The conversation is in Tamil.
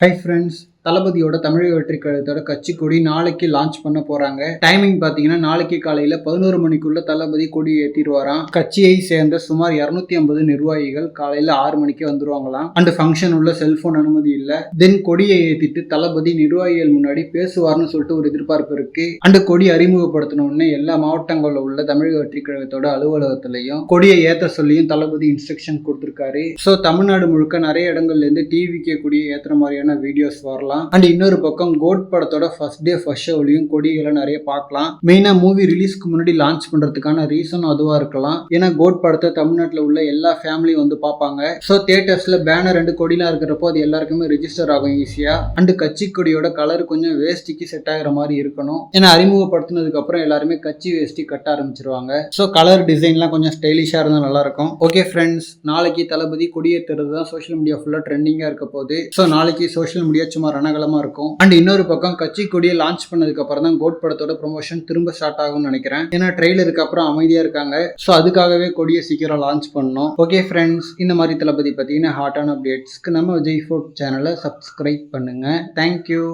ஹை ஃப்ரெண்ட்ஸ் தளபதியோட தமிழக வெற்றி கழகத்தோட கட்சி கொடி நாளைக்கு லான்ச் பண்ண போறாங்க. டைமிங் பாத்தீங்கன்னா நாளைக்கு காலையில பதினோரு மணிக்குள்ள தளபதி கொடி ஏற்றிடுவாராம் கட்சியை சேர்ந்த சுமார் 250 ஐம்பது நிர்வாகிகள் காலையில ஆறு மணிக்கு வந்துருவாங்களாம். அண்ட் ஃபங்க்ஷன் உள்ள செல்போன் அனுமதி இல்ல. தென் கொடியை ஏத்திட்டு தளபதி நிர்வாகிகள் முன்னாடி பேசுவார்னு சொல்லிட்டு ஒரு எதிர்பார்ப்பு இருக்கு. அண்ட் கொடி அறிமுகப்படுத்தின உடனே எல்லா மாவட்டங்களில் உள்ள தமிழக வெற்றி கழகத்தோட அலுவலகத்திலையும் கொடியை ஏத்த சொல்லியும் தளபதி இன்ஸ்ட்ரக்ஷன் கொடுத்திருக்காரு. ஸோ தமிழ்நாடு முழுக்க நிறைய இடங்கள்ல இருந்து டிவிக்கே கொடியை ஏத்துற மாதிரியான வீடியோஸ் வரலாம். அண்ட் இன்னொரு பக்கம் கோட் படத்தோட ஃபர்ஸ்ட் டே ஃபர்ஸ்ட் ஷோலையும் கொடிகளை நிறைய பார்க்கலாம். மெயினா மூவி ரிலீஸ்க்கு முன்னாடி லான்ச் பண்றதுக்கான ரீசன் அதுவா இருக்கலாம். ஏன்னா கோட் படத்தை தமிழ்நாட்டில் உள்ள எல்லா ஃபேமிலியும் வந்து பார்ப்பாங்க. ஸோ தியேட்டர்ஸ்ல பேனர் ரெண்டு கொடிலாம் இருக்கிறப்போ அது எல்லாருக்குமே ரிஜிஸ்டர் ஆகும் ஈஸியா அண்ட் கட்சி கொடியோட கலர் கொஞ்சம் வேஷ்டிக்கு செட் ஆகிற மாதிரி இருக்கணும். ஏன்னா அறிமுகப்படுத்தினதுக்கு அப்புறம் எல்லாருமே கட்சி வேஷ்டி கட்ட ஆரம்பிச்சிருவாங்க. ஸோ கலர் டிசைன்லாம் கொஞ்சம் ஸ்டைலிஷாக இருந்தால் நல்லா இருக்கும் ஓகே ஃப்ரெண்ட்ஸ் நாளைக்கு தளபதி கொடியேற்றுறது தான் சோஷியல் மீடியா ஃபுல்லாக ட்ரெண்டிங்காக இருக்க போகுது. ஸோ நாளைக்கு சோஷியல் மீடியா சும்மா ரணகலமாக இருக்கும். அண்ட் இன்னொரு பக்கம் கட்சி கொடியை லான்ச் பண்ணதுக்கு அப்புறம் தான் கோட் படத்தோட ப்ரொமோஷன் திரும்ப ஸ்டார்ட் ஆகும்னு நினைக்கிறேன். ஏன்னா ட்ரெய்லருக்கு அப்புறம் அமைதியாக இருக்காங்க. ஸோ அதுக்காகவே கொடியை சீக்கிரம் லான்ச் பண்ணோம் ஓகே ஃப்ரெண்ட்ஸ் இந்த மாதிரி தளபதி பார்த்தீங்கன்னா ஹாட்டான அப்டேட்ஸ்க்கு நம்ம விஜய் ஃபுட் சேனலை சப்ஸ்கிரைப் பண்ணுங்க. Thank you